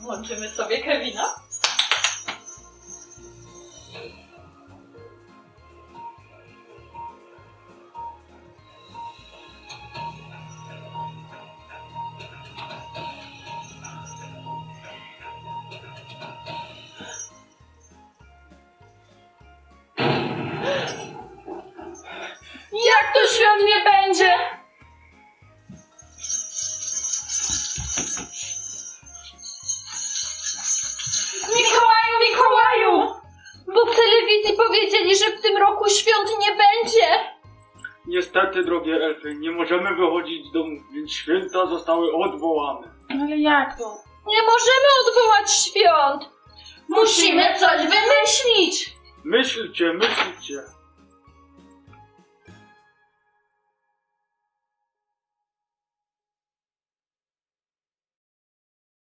Włączymy sobie Kevina. Jak to świąt nie będzie? Telewizji powiedzieli, że w tym roku świąt nie będzie. Niestety, drogie elfy, nie możemy wychodzić z domu, więc święta zostały odwołane. Ale jak to? Nie możemy odwołać świąt. Musimy coś wymyślić. Myślcie, myślcie.